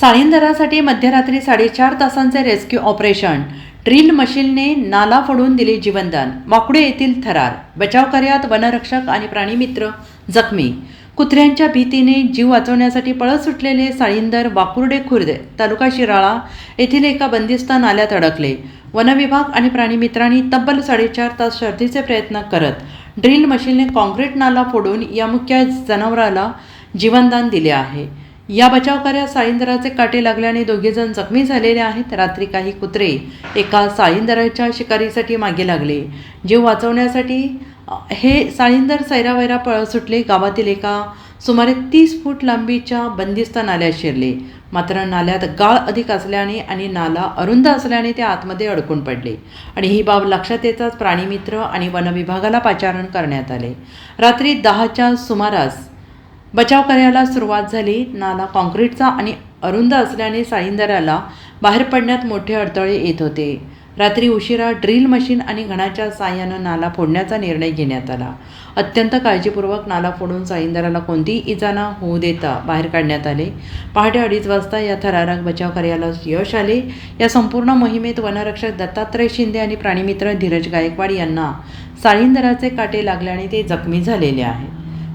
साळींदरासाठी मध्यरात्री साडेचार तासांचे रेस्क्यू ऑपरेशन. ड्रिल मशीनने नाला फोडून दिले जीवनदान. वाकुडे येथील थरार. बचाव कार्यात वनरक्षक आणि प्राणीमित्र जखमी. कुत्र्यांच्या भीतीने जीव वाचवण्यासाठी पळत सुटलेले साळींदर वाकुर्डे खुर्द तालुका शिराळा येथील एका बंदिस्त नाल्यात अडकले. वनविभाग आणि प्राणीमित्रांनी तब्बल साडेचार तास शर्थीचे प्रयत्न करत ड्रिल मशीनने कॉन्क्रीट नाला फोडून या मुख्य जनावराला जीवनदान दिले आहे. या बचाव कार्यात काटे लागल्याने दोघेजण जखमी झालेले आहेत. रात्री काही कुत्रे एका साळींदराच्या शिकारीसाठी मागे लागले. जीव वाचवण्यासाठी हे साळींदर सैरावैरा पळ सुटले. गावातील एका सुमारे तीस फूट लांबीच्या बंदिस्त नाल्यात शिरले. मात्र नाल्यात गाळ अधिक असल्याने आणि नाला अरुंद असल्याने ते आतमध्ये अडकून पडले आणि ही बाब लक्षात येताच प्राणीमित्र आणि वनविभागाला पाचारण करण्यात आले. रात्री दहाच्या सुमारास बचाव कार्याला सुरुवात झाली. नाला कॉन्क्रीटचा आणि अरुंद असल्याने साळींदराला बाहेर पडण्यात मोठे अडथळे येत होते. रात्री उशिरा ड्रिल मशीन आणि घणाच्या साह्यानं नाला फोडण्याचा निर्णय घेण्यात आला. अत्यंत काळजीपूर्वक नाला फोडून साईंदराला कोणतीही इजा होऊ देता बाहेर काढण्यात आले. पहाटे अडीच वाजता या थरारक बचाव कार्याला यश आले. या संपूर्ण मोहिमेत वनरक्षक दत्तात्रय शिंदे आणि प्राणीमित्र धीरज गायकवाड यांना साईंदराचे काटे लागल्याने ते जखमी झालेले आहेत.